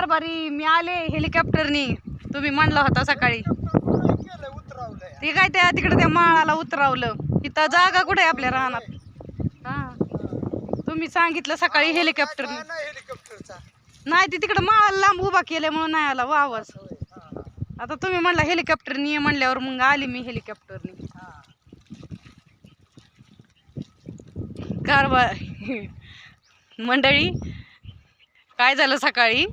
कारभारी मी आले हेलिकॉप्टरनी. तुम्ही म्हणला होता सकाळी. ते काय त्या तिकडे त्या माळाला उतरावलं. इथं जागा कुठे आहे आपल्या राहणार हा. तुम्ही सांगितलं सकाळी हेलिकॉप्टरनी. काय नाही ते तिकडे माळाला लांब उभा केल्या म्हणून नाही आला वा आवाज होय, हा, आता तुम्ही म्हणला हेलिकॉप्टरनी म्हणल्यावर मग आली मी हेलिकॉप्टरनी. हा. कारभार मंडळी काय झालं सकाळी?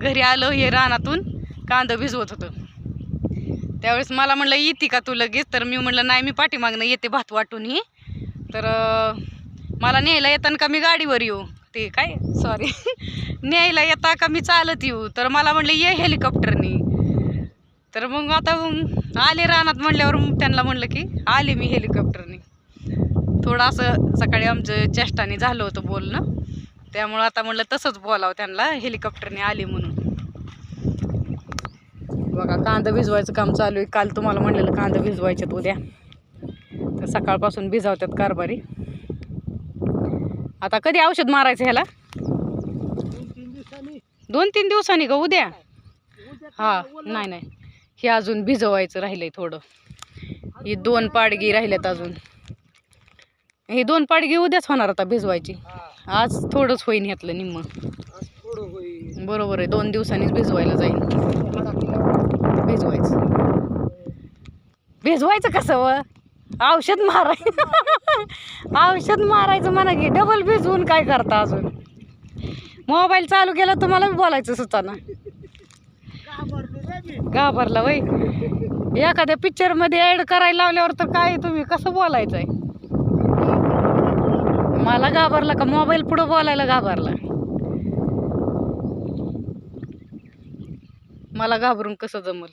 घरी आलो हे रानातून कांदं भिजवत होतं. त्यावेळेस मला म्हणलं येते का तू लगेच? तर मी म्हणलं नाही मी पाठीमागनं येते भात वाटूनही. तर मला न्यायला येताना का मी गाडीवर येऊ? ते काय? सॉरी न्यायला येता का मी चालत येऊ? तर मला म्हणलं ये हेलिकॉप्टरनी. तर मग आता आले रानात म्हणल्यावर मग त्यांना म्हणलं की आले मी हेलिकॉप्टरनी. थोडं असं सकाळी आमचं चेष्टाने झालं होतं बोलणं. त्यामुळं आता म्हणलं तसंच बोलावं त्यांना हेलिकॉप्टरने आले म्हणून. बघा कांदा भिजवायचं काम चालू आहे. काल तुम्हाला म्हणलेलं कांदा भिजवायच्यात उद्या. तर सकाळपासून भिजवतात कारभारी. आता कधी औषध मारायचं ह्याला? दोन तीन दिवसांनी ग उद्या? हां हा नाही नाही. हे अजून भिजवायचं राहिलंय थोडं. ही दोन पाडगी राहिल्यात अजून. ही दोन पाडगी उद्याच होणार आता भिजवायची. आज थोडंच होईन ह्यातलं निम्म. थोडं बरोबर आहे दोन दिवसांनीच भिजवायला जाईल भिजवायचं. भिजवायचं कसं व? औषध मारायचं औषध मारायचं म्हणा की डबल भिजवून काय करता अजून? मोबाईल चालू केला तुम्हाला बी बोलायचं सुचाना घाबरलो घाबरला वय एखाद्या पिक्चरमध्ये ॲड करायला लावल्यावर तर काय तुम्ही कसं बोलायचं आहे मला घाबरला का मोबाईल पुढं बोलायला घाबरला? मला घाबरून कसं जमल?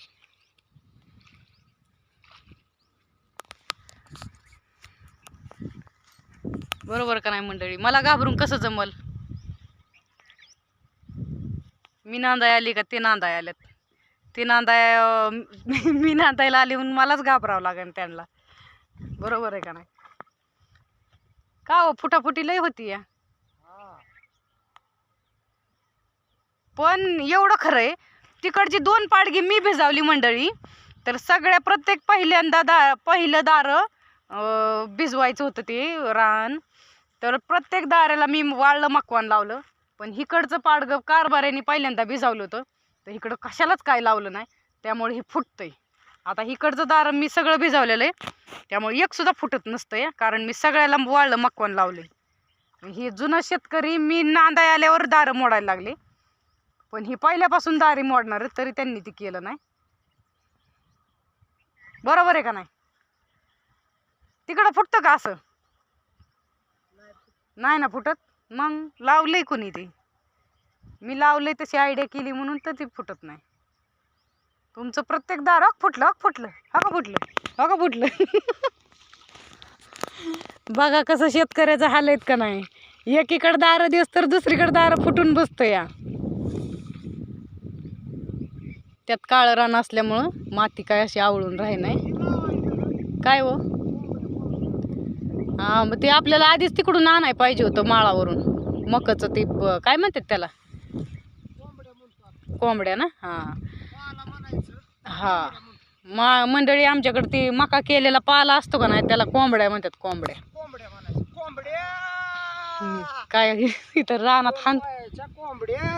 बरोबर का नाही मंडळी? मला घाबरून कसं जमल? मी नांदाय आली का ते नांदाय आल्यात ते नांदाय मी नांदायला आली म्हणून मलाच घाबरावं लागेल त्यांना. बरोबर आहे का नाही? का हो फुटाफुटी लय होती या? पण एवढं खरं आहे तिकडची दोन पाडगी मी भिजावली मंडळी तर सगळ्या प्रत्येक पहिल्यांदा दा पहिलं दारं भिजवायचं होतं ते रान. तर प्रत्येक दाऱ्याला मी वाळलं मकवान लावलं. पण हिकडचं पाडगं कारभाऱ्याने पहिल्यांदा भिजावलं होतं. तर इकडं कशालाच काय लावलं नाही. त्यामुळे हे फुटतंय. आता इकडचं दार मी सगळं भिजवलेलं आहे त्यामुळे एक सुद्धा फुटत नसतंय कारण मी सगळ्याला वाळलं मकवान लावले हे जुनं शेतकरी मी नांदाय आल्यावर दारं मोडायला लागले. पण ही पहिल्यापासून दारी मोडणार तरी त्यांनी ती केलं नाही. बरोबर आहे का नाही? तिकडं फुटतं का असं? नाही ना फुटत. मग लावलंय कोणी ते? मी लावलंय तशी आयडिया केली म्हणून तर ती फुटत नाही. तुमचं प्रत्येक दार हक फुटलं हक फुटलं. अगं फुटलं? अगं फुटलं? बघा कसं शेतकऱ्याचं हाल आहेत का नाही. एकीकडं दारं दिवस तर दुसरीकडं दारं फुटून बसतं या. त्यात काळं रान असल्यामुळं माती काय अशी आवळून राही नाही. काय हो? हा मग ते आपल्याला आधीच तिकडून आणाय पाहिजे होतं माळावरून. मकाचं ते काय म्हणतात त्याला? कोंबड्या ना? हां. हा. मा मंडळी आमच्याकडे ती मका केलेला पाला असतो का नाही त्याला कोंबड्या म्हणतात कोंबड्या. कोंबड्या म्हणायचं. कोंबड्या! काय इथं रानात हान कोंबड्या!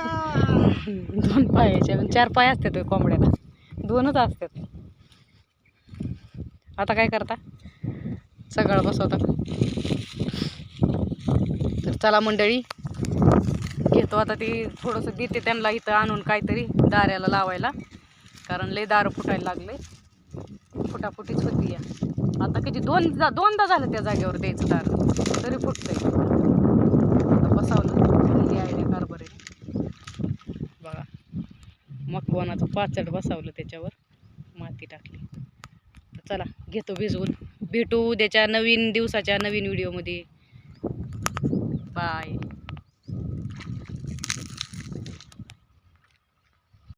दोन पायाच्या चार पाय असतात कोंबड्याला. दोनच असतात. आता काय करता? सगळं बसवता. तर चला मंडळी घेतो आता ती थोडंसं देते त्यांना इथं आणून काहीतरी दाऱ्याला लावायला. कारण लय दारं फुटायला लागले. फुटाफुटीच होती या. आता किती दोन दोनदा झालं त्या जागेवर द्यायचं दार. तरी फुटतंय. आता बसावलं ही आयडिया कारभार आहे बघा. मकवानाचं पाचड बसावलं त्याच्यावर. माती टाकली. तर चला घेतो भिजवून. भेटू उद्याच्या नवीन दिवसाच्या नवीन व्हिडिओमध्ये. बाय.